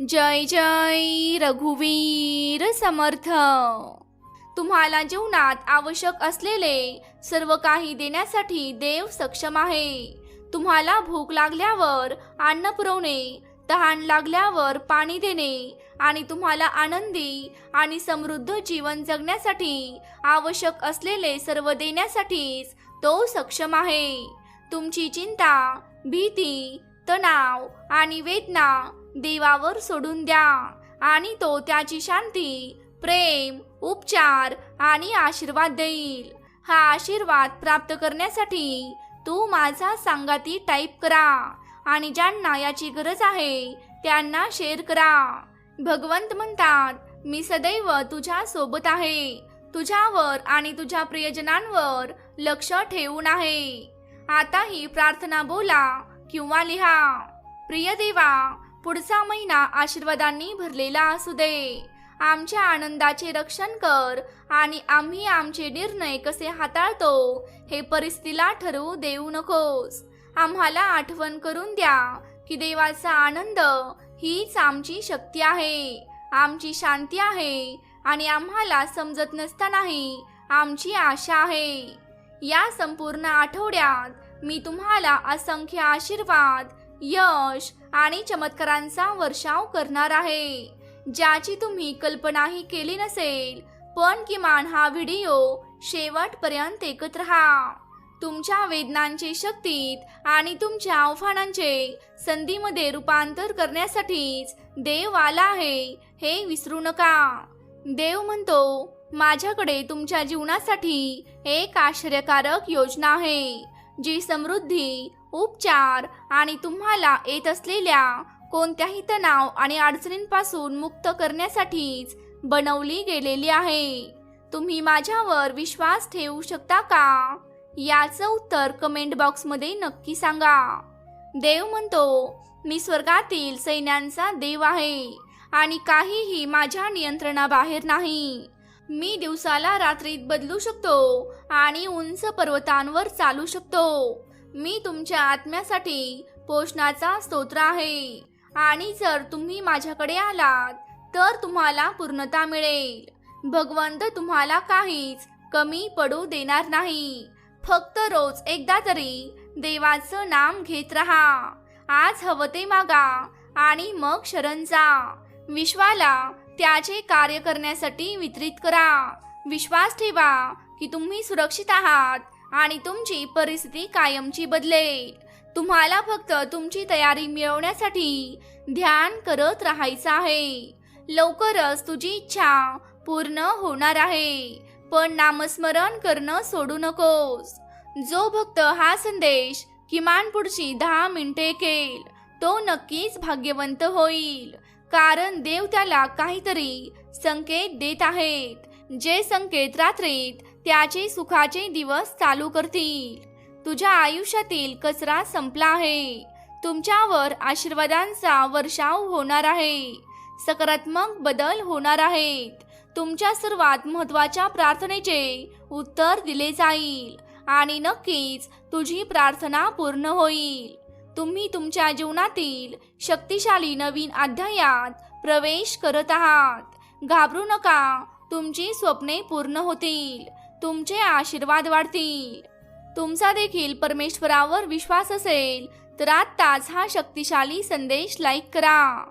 जय जय रघुवीर समर्थ. तुम्हाला जीवनात आवश्यक असलेले सर्व काही देण्यासाठी देव सक्षम आहे. तुम्हाला भूक लागल्यावर अन्न पुरवणे तहान लागल्यावर पाणी देणे आणि तुम्हाला आनंदी आणि समृद्ध जीवन जगण्यासाठी आवश्यक असलेले सर्व देण्यासाठीच तो सक्षम आहे. तुमची चिंता भीती तणाव आणि वेदना देवावर सोडून द्या आणि तो त्याची शांती प्रेम उपचार आणि आशीर्वाद देईल. हा आशीर्वाद प्राप्त करण्यासाठी तू माझा सांगाती टाईप करा आणि ज्यांना याची गरज आहे त्यांना शेअर करा. भगवंत म्हणतात मी सदैव तुझ्या सोबत आहे. तुझ्यावर आणि तुझ्या प्रियजनांवर लक्ष ठेवून आहे. आता ही प्रार्थना बोला किंवा लिहा. प्रिय देवा पुढचा महिना आशीर्वादांनी भरलेला असू दे. आमच्या आनंदाचे रक्षण कर आणि आम्ही आमचे निर्णय कसे हाताळतो हे परिस्थितीला ठरवू देऊ नकोस. आम्हाला आठवण करून द्या की देवाचा आनंद हीच आमची शक्ती आहे. आमची शांती आहे आणि आम्हाला समजत नसतानाही आमची आशा आहे. या संपूर्ण आठवड्यात मी तुम्हाला असंख्य आशीर्वाद यश आणि चमत्कारांचा वर्षाव करणार आहे. ज्याची तुम्ही कल्पनाही केली नसेल पण किमान हा व्हिडिओ शेवटपर्यंत ऐकत राहा. तुमच्या वेदनांचे शक्तीत आणि तुमच्या आव्हानांचे संधीमध्ये रूपांतर करण्यासाठीच देव आला आहे हे विसरू नका. देव म्हणतो माझ्याकडे तुमच्या जीवनासाठी एक आश्चर्यकारक योजना आहे जी समृद्धी उपचार आणि तुम्हाला येत असलेल्या कोणत्याही तणाव आणि अडचणींपासून मुक्त करण्यासाठीच बनवली गेलेली आहे. तुम्ही माझ्यावर विश्वास ठेवू शकता का? याचं उत्तर कमेंट बॉक्समध्ये नक्की सांगा. देव म्हणतो मी स्वर्गातील सैन्यांचा देव आहे आणि काहीही माझ्या नियंत्रणाबाहेर नाही. मी दिवसाला रात्रीत बदलू शकतो आणि उंच पर्वतांवर चालू शकतो. मी तुमच्या आत्म्यासाठी पोषणाचा स्तोत्र आहे. आणि जर तुम्ही माझ्याकडे आलात तर तुम्हाला पूर्णता मिळेल. भगवंत तुम्हाला काहीच कमी पडू देणार नाही. फक्त रोज एकदा तरी देवाचं नाम घेत राहा. आज हवं ते मागा आणि मग शरण जा. विश्वाला त्याचे कार्य करण्यासाठी वितरित करा. विश्वास ठेवा की तुम्ही सुरक्षित आहात. आणि तुमची परिस्थिती कायमची बदलेल. तुम्हाला फक्त तुमची तयारी मिळवण्यासाठी ध्यान करत राहायचं आहे. लवकरच तुझी इच्छा पूर्ण होणार आहे. पण नामस्मरण करणं सोडू नकोस. जो भक्त हा संदेश किमान पुढची दहा मिनिटे केल तो नक्कीच भाग्यवंत होईल. कारण देव त्याला काहीतरी संकेत देत आहेत. जे संकेत रात्रीत त्याचे सुखाचे दिवस चालू करतील. तुझ्या आयुष्यातील कचरा संपला आहे. तुमच्यावर आशीर्वादांचा वर्षाव होणार आहे. सकारात्मक बदल होणार आहेत. तुमच्या सर्वात महत्त्वाच्या प्रार्थनेचे उत्तर दिले जाईल आणि नक्कीच तुझी प्रार्थना पूर्ण होईल. तुम्ही तुमच्या जीवनातील शक्तिशाली नवीन अध्यायात प्रवेश करत आहात. घाबरू नका. तुमची स्वप्ने पूर्ण होतील. तुमचे आशीर्वाद वाढतील. तुमचा देखील परमेश्वरावर विश्वास असेल तर आत्ताच हा शक्तिशाली संदेश लाईक करा.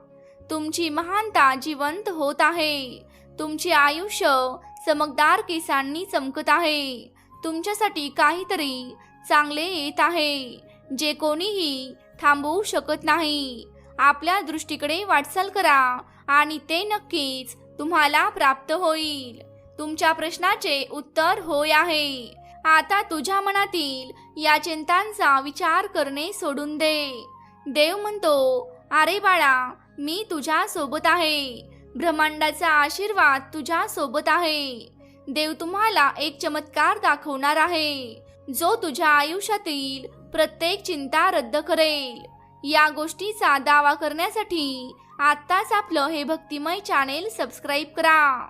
तुमची महानता जिवंत होत आहे. तुमचे आयुष्य चमकदार केसांनी चमकत आहे. तुमच्यासाठी काहीतरी चांगले येत आहे जे कोणीही थांबवू शकत नाही. आपल्या दृष्टीकडे वाटचाल करा आणि ते नक्कीच तुम्हाला प्राप्त होईल. तुमच्या प्रश्नाचे उत्तर होय आहे. आता तुझ्या मनातील या चिंतांचा विचार करणे सोडून दे. देव म्हणतो अरे बाळा मी तुझ्या सोबत आहे. ब्रह्मांडाचा आशीर्वाद तुझ्या सोबत आहे. देव तुम्हाला एक चमत्कार दाखवणार आहे. जो तुझ्या आयुष्यातील प्रत्येक चिंता रद्द करेल. या गोष्टीचा दावा करण्यासाठी आत्ताच आपलं हे भक्तिमय चॅनेल सबस्क्राईब करा.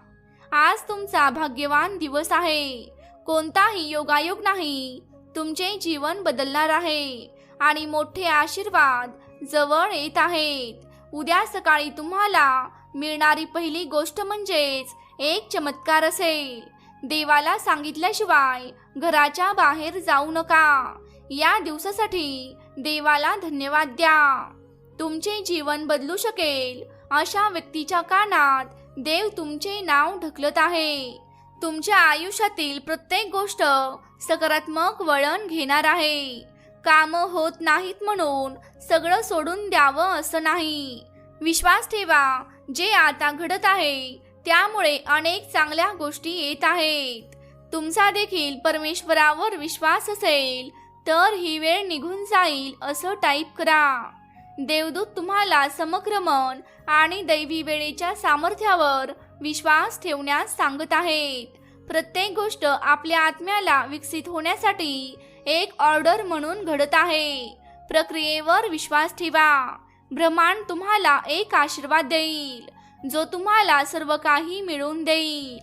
आज तुमचा भाग्यवान दिवस आहे. कोणताही योगायोग नाही. तुमचे जीवन बदलणार आहे. आणि मोठे आशीर्वाद जवळ येत आहेत. उद्या सकाळी तुम्हाला मिळणारी पहिली गोष्ट म्हणजेच एक चमत्कार असेल. देवाला सांगितल्याशिवाय घराच्या बाहेर जाऊ नका. या दिवसासाठी देवाला धन्यवाद द्या. तुमचे जीवन बदलू शकेल अशा व्यक्तीच्या कानात देव तुमचे नाव ढकलत आहे. तुमच्या आयुष्यातील प्रत्येक गोष्ट सकारात्मक वळण घेणार आहे. काम होत नाहीत म्हणून सगळं सोडून द्यावं असं नाही. विश्वास ठेवा जे आता घडत आहे त्यामुळे अनेक चांगल्या गोष्टी येत आहेत. तुमचा देखील परमेश्वरावर विश्वास असेल तर ही वेळ निघून जाईल असं टाईप करा. देवदूत तुम्हाला समक्रमण आणि दैवी वेळेच्या सामर्थ्यावर विश्वास ठेवण्यास सांगत आहेत. प्रत्येक गोष्ट आपल्या आत्म्याला विकसित होण्यासाठी एक ऑर्डर म्हणून घडत आहे. प्रक्रियेवर विश्वास ठेवा. ब्रह्मांड तुम्हाला एक आशीर्वाद देईल जो तुम्हाला सर्व काही मिळवून देईल.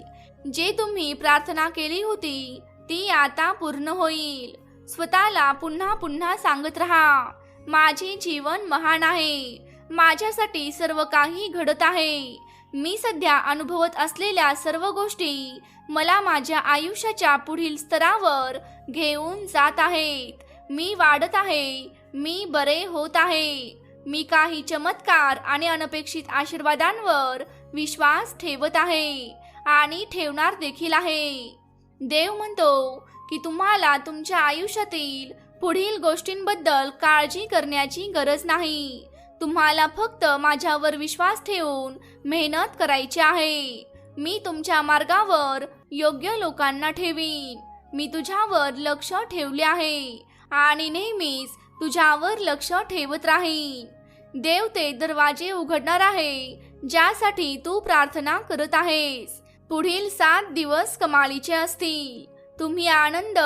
जे तुम्ही प्रार्थना केली होती ती आता पूर्ण होईल. स्वतःला पुन्हा पुन्हा सांगत राहा. माझे जीवन महान आहे. माझ्यासाठी सर्व काही घडत आहे. मी सध्या अनुभवत असलेल्या सर्व गोष्टी मला माझ्या आयुष्याच्या पुढील स्तरावर घेऊन जात आहेत. मी वाढत आहे. मी बरे होत आहे. मी काही चमत्कार आणि अनपेक्षित आशीर्वादांवर विश्वास ठेवत आहे आणि ठेवणार देखील आहे. देव म्हणतो की तुम्हाला तुमच्या आयुष्यातील पुढील गोष्टींबद्दल काळजी करण्याची गरज नाही. तुम्हाला फक्त माझ्यावर विश्वास ठेवून मेहनत करायची आहे. मी तुमच्या मार्गावर योग्य लोकांना ठेवीन. मी तुझ्यावर लक्ष ठेवले आहे आणि नेहमीच तुझ्यावर लक्ष ठेवत राहीन. देव ते दरवाजे उघडणार आहे ज्यासाठी तू प्रार्थना करत आहेस. पुढील सात दिवस कमालीचे असतील. तुम्ही आनंद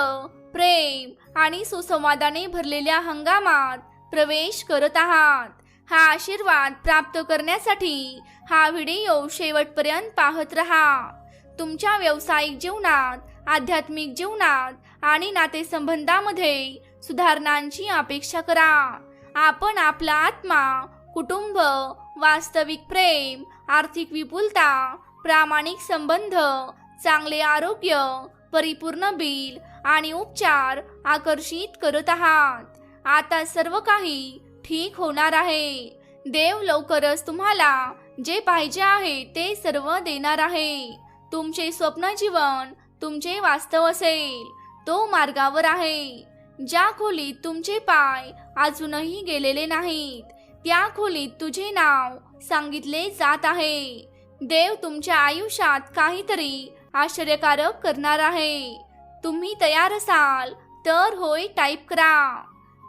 प्रेम आणि सुसंवादाने भरलेल्या हंगामात प्रवेश करत आहात. हा आशीर्वाद प्राप्त करण्यासाठी हा व्हिडिओ शेवटपर्यंत पाहत रहा. तुमच्या व्यावसायिक जीवनात आध्यात्मिक जीवनात आणि नातेसंबंधामध्ये सुधारणांची अपेक्षा करा. आपण आपला आत्मा कुटुंब वास्तविक प्रेम आर्थिक विपुलता प्रामाणिक संबंध चांगले आरोग्य परिपूर्ण बिल आणि उपचार आकर्षित करत आहात. आता सर्व काही ठीक होणार आहे. देव लवकरच तुम्हाला जे पाहिजे आहे ते सर्व देणार आहे. तुमचे स्वप्न जीवन तुमचे वास्तव असेल. तो मार्गावर आहे. ज्या खोलीत तुमचे पाय अजूनही गेलेले नाहीत त्या खोलीत तुझे नाव सांगितले जात आहे. देव तुमच्या आयुष्यात काहीतरी आश्चर्यकारक करणार आहे. तुम्ही तयार असाल तर होय टाईप करा.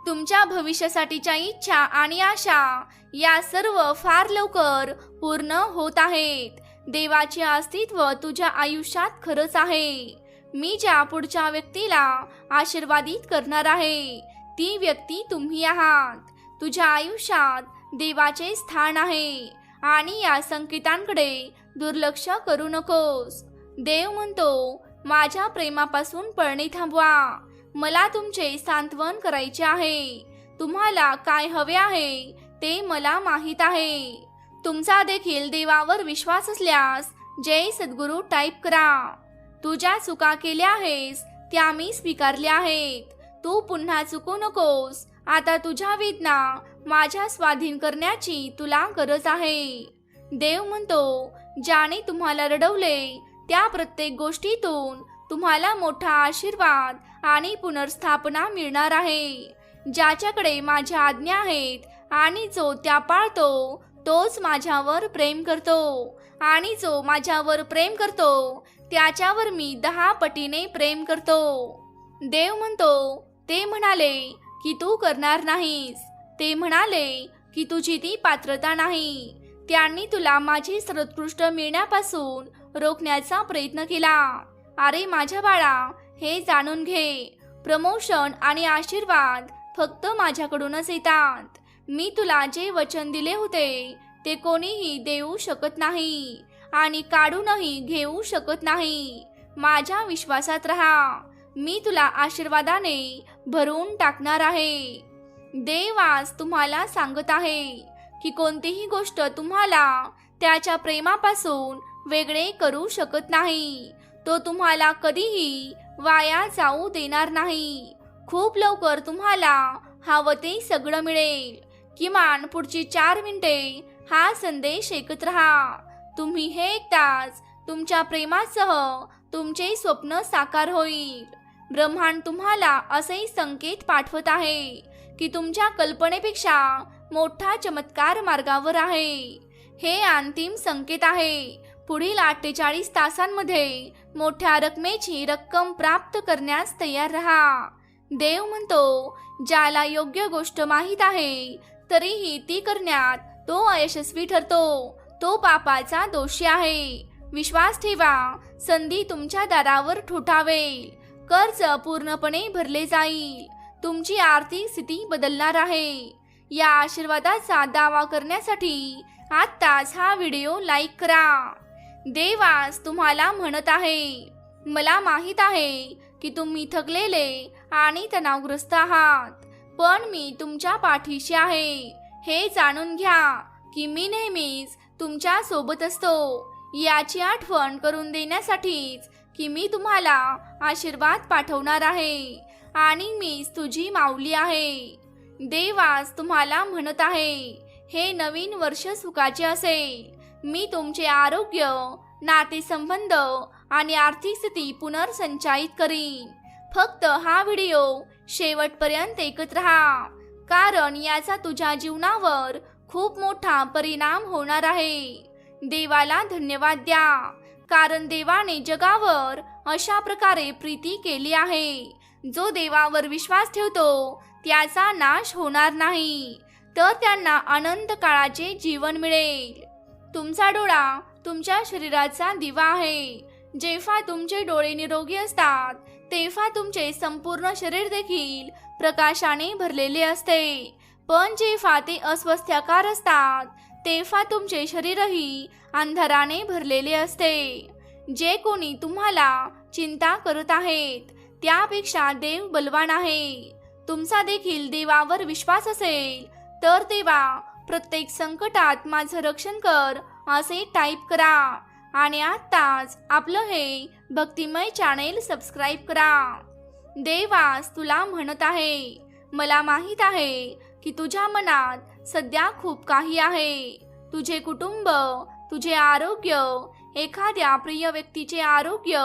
तुमच्या भविष्यासाठीच्या इच्छा आणि आशा या सर्व फार लवकर पूर्ण होत आहेत. देवाचे अस्तित्व तुझ्या आयुष्यात खरंच आहे. मी ज्या पुढच्या व्यक्तीला आशीर्वादित करणार आहे ती व्यक्ती तुम्ही आहात. तुझ्या आयुष्यात देवाचे स्थान आहे आणि या संकेतांकडे दुर्लक्ष करू नकोस. देव म्हणतो माझ्या प्रेमापासून पळणे थांबवा. मला तुमचे सांत्वन करायचे आहे. तुम्हाला काय हवे आहे ते मला माहीत आहे. तुमचा देखील देवावर विश्वास असल्यास जय सद्गुरू टाईप करा. तू ज्या चुका केल्या आहेस त्या मी स्वीकारल्या आहेत. तू पुन्हा चुकू नकोस. आता तुझ्या वेदना माझ्या स्वाधीन करण्याची तुला गरज आहे. देव म्हणतो ज्याने तुम्हाला रडवले त्या प्रत्येक गोष्टीतून तुम्हाला मोठा आशीर्वाद आणि पुनर्स्थापना मिळणार आहे. ज्याच्याकडे माझ्या आज्ञा आहेत आणि जो त्या पाळतो तोच माझ्यावर प्रेम करतो. आणि जो माझ्यावर प्रेम करतो त्याच्यावर मी दहा पटीने प्रेम करतो. देव म्हणतो ते म्हणाले की तू करणार नाहीस. ते म्हणाले की तुझी ती पात्रता नाही. त्यांनी तुला माझी सर्वोत्कृष्ट मिळण्यापासून रोखण्याचा प्रयत्न केला. अरे माझ्या बाळा हे जाणून घे. प्रमोशन आणि आशीर्वाद फक्त माझ्याकडूनच येतात. मी तुला जे वचन दिले होते ते कोणीही देऊ शकत नाही आणि काढूनही घेऊ शकत नाही. माझ्या विश्वासात राहा. मी तुला आशीर्वादाने भरून टाकणार आहे. देव आज तुम्हाला सांगत आहे की कोणतीही गोष्ट तुम्हाला त्याच्या प्रेमापासून वेगळे करू शकत नाही. तो तुम्हाला कधीही वाया जाऊ देणार नाही. खूप लवकर तुम्हाला हवं ते सगळं मिळेल. किमान पुढची चार मिनिटे हा संदेश ऐकत राहा. तुम्ही हे ऐकताच तुमच्या प्रेमासह तुमचे स्वप्न साकार होईल. ब्रह्मांड तुम्हाला असे संकेत पाठवत आहे की तुमच्या कल्पनेपेक्षा मोठा चमत्कार मार्गावर आहे. हे अंतिम संकेत आहे. पुढील अठ्ठेचाळीस तासांमध्ये मोठ्या रकमेची रक्कम प्राप्त करण्यास तयार राहा. देव म्हणतो ज्याला योग्य गोष्ट माहीत आहे तरीही ती करण्यात तो अयशस्वी ठरतो. तो पापाचा दोषी आहे. विश्वास ठेवा संधी तुमच्या दारावर ठोठावेल. कर्ज पूर्णपणे भरले जाईल. तुमची आर्थिक स्थिती बदलणार आहे. या आशीर्वादाचा दावा करण्यासाठी आत्ताच हा व्हिडिओ लाईक करा. देवास तुम्हाला म्हणत आहे. मला माहीत आहे की तुम्ही थकलेले आणि तणावग्रस्त आहात. पण मी तुमच्या पाठीशी आहे. हे जाणून घ्या की मी नेहमीच तुमच्यासोबत असतो. याची आठवण करून देण्यासाठीच की मी तुम्हाला आशीर्वाद पाठवणार आहे आणि मीच तुझी माऊली आहे. देवास तुम्हाला म्हणत आहे हे नवीन वर्ष सुखाचे असेल. मी तुमचे आरोग्य नातेसंबंध आणि आर्थिक स्थिती पुनर्संचालित करीन. फक्त हा व्हिडिओ शेवटपर्यंत ऐकत राहा कारण याचा तुझ्या जीवनावर खूप मोठा परिणाम होणार आहे. देवाला धन्यवाद द्या कारण देवाने जगावर अशा प्रकारे प्रीती केली आहे. जो देवावर विश्वास ठेवतो त्याचा नाश होणार नाही. तर त्यांना अनंत काळाचे जीवन मिळेल. तुमचा डोळा तुमच्या शरीराचा दिवा आहे. जेव्हा तुमचे डोळे निरोगी असतात तेव्हा तुमचे संपूर्ण शरीर देखील प्रकाशाने भरलेले असते. पण जेव्हा ते अस्वस्थकार असतात तेव्हा तुमचे शरीरही अंधाराने भरलेले असते. जे कोणी तुम्हाला चिंता करत आहेत त्यापेक्षा देव बलवान आहे. तुमचा देखील देवावर विश्वास असेल तर देवा प्रत्येक संकटात माझं रक्षण कर असे टाईप करा. आणि आत्ताच आपलं हे भक्तिमय चॅनेल सबस्क्राईब करा. देवास तुला म्हणत आहे मला माहीत आहे की तुझ्या मनात सध्या खूप काही आहे. तुझे कुटुंब तुझे आरोग्य एखाद्या प्रिय व्यक्तीचे आरोग्य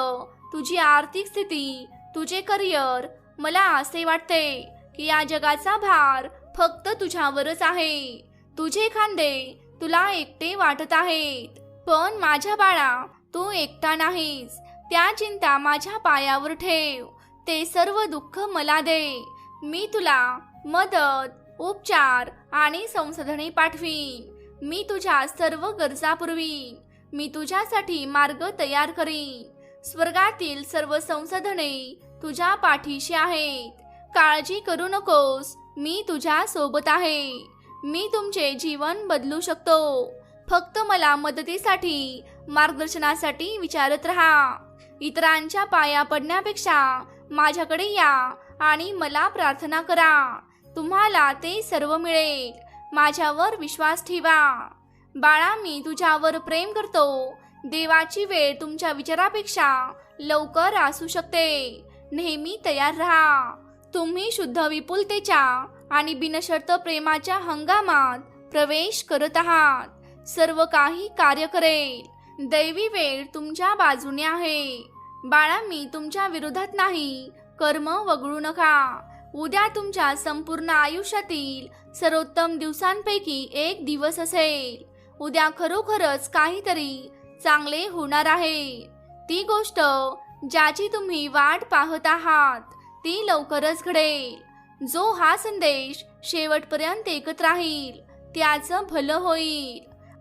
तुझी आर्थिक स्थिती तुझे करिअर मला असे वाटते की या जगाचा भार फक्त तुझ्यावरच आहे. तुझे खांदे तुला एकटे वाटत आहेत. पण माझ्या बाळा तू एकटा नाहीस. त्या चिंता माझ्या पायावर ठेव. ते सर्व दुःख मला दे. मी तुला मदत उपचार आणि संसाधने पाठवीन. मी तुझ्या सर्व गरजा पुरवीन. मी तुझ्यासाठी मार्ग तयार करीन. स्वर्गातील सर्व संसाधने तुझ्या पाठीशी आहेत. काळजी करू नकोस. मी तुझ्या सोबत आहे. मी तुमचे जीवन बदलू शकतो. फक्त मला मदतीसाठी मार्गदर्शनासाठी विचारत राहा. इतरांच्या पाया पडण्यापेक्षा माझ्याकडे या आणि मला प्रार्थना करा. तुम्हाला ते सर्व मिळेल. माझ्यावर विश्वास ठेवा. बाळा मी तुझ्यावर प्रेम करतो. देवाची वेळ तुमच्या विचारापेक्षा लवकर असू शकते. नेहमी तयार राहा. तुम्ही शुद्ध विपुलतेच्या आणि बिनशर्त प्रेमाच्या हंगामात प्रवेश करत आहात. सर्व काही कार्य करेल. दैवी वेळ तुमच्या बाजूने आहे. बाळा मी तुमच्या विरोधात नाही. कर्म वगळू नका. उद्या तुमच्या संपूर्ण आयुष्यातील सर्वोत्तम दिवसांपैकी एक दिवस असेल. उद्या खरोखरच काहीतरी चांगले होणार आहे. ती गोष्ट ज्याची तुम्ही वाट पाहत आहात ती लवकरच घडेल. जो हा संदेश शेवटपर्यंत ऐकत राहील त्याचं भलं होईल.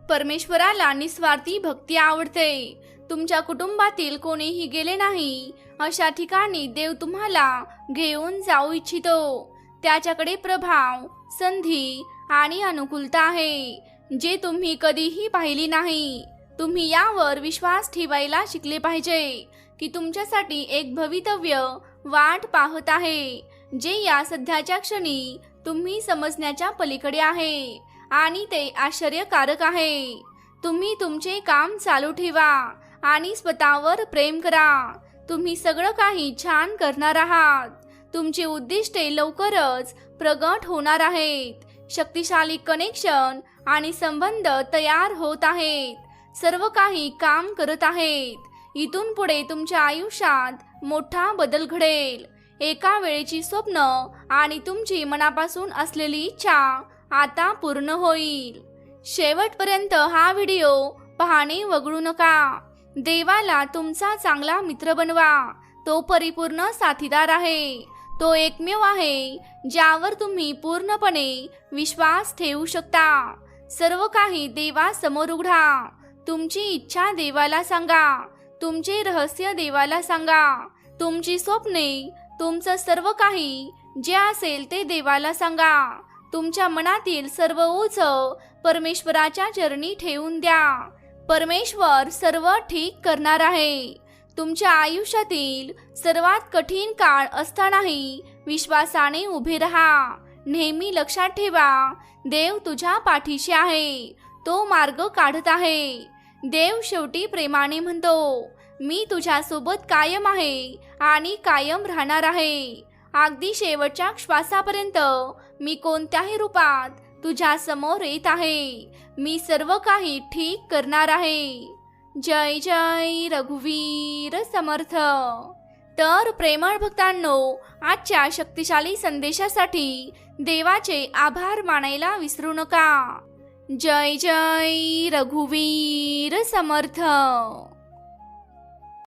परमेश्वराला निस्वार्थी भक्ती आवडते. तुमच्या कुटुंबातील कोणीही गेले नाही अशा ठिकाणी देव तुम्हाला घेऊन जाऊ इच्छितो. त्याच्याकडे प्रभाव संधी आणि अनुकूलता आहे जे तुम्ही कधीही पाहिली नाही. तुम्ही यावर विश्वास ठेवायला शिकले पाहिजे की तुमच्यासाठी एक भवितव्य वाट पाहत आहे. जे या सध्याच्या क्षणी तुम्ही समजण्याच्या पलीकडे आहे आणि ते आश्चर्यकारक आहे. तुम्ही तुमचे काम चालू ठेवा आणि स्वतःवर प्रेम करा. तुम्ही सगळं काही छान करणार आहात. तुमची उद्दिष्टे लवकरच प्रगट होणार आहेत. शक्तिशाली कनेक्शन आणि संबंध तयार होत आहेत. सर्व काही काम करत आहेत. इथून पुढे तुमच्या आयुष्यात मोठा बदल घडेल. एका वेळेची स्वप्न आणि तुमची मनापासून असलेली इच्छा आता पूर्ण होईल. शेवटपर्यंत हा व्हिडिओ पाहणे वगळू नका. देवाला तुमचा चांगला मित्र बनवा. तो परिपूर्ण साथीदार आहे. तो एकमेव आहे ज्यावर तुम्ही पूर्णपणे विश्वास ठेवू शकता. सर्व काही देवासमोर उघडा. तुमची इच्छा देवाला सांगा. तुमचे रहस्य देवाला सांगा. तुमची स्वप्ने तुमचं सर्व काही जे असेल ते देवाला सांगा. तुमच्या मनातील सर्व ओझ परमेश्वराच्या चरणी ठेवून द्या. परमेश्वर सर्व ठीक करणार आहे. तुमच्या आयुष्यातील सर्वात कठीण काळ असतानाही विश्वासाने उभे राहा. नेहमी लक्षात ठेवा देव तुझ्या पाठीशी आहे. तो मार्ग काढत आहे. देव शेवटी प्रेमाने म्हणतो मी तुझ्यासोबत कायम आहे आणि कायम राहणार आहे. अगदी शेवटच्या श्वासापर्यंत मी कोणत्याही रूपात तुझ्या समोर येत आहे. मी सर्व काही ठीक करणार आहे. जय जय रघुवीर समर्थ. तर प्रेमळ भक्तांनो आजच्या शक्तिशाली संदेशासाठी देवाचे आभार मानायला विसरू नका. जय जय रघुवीर समर्थ.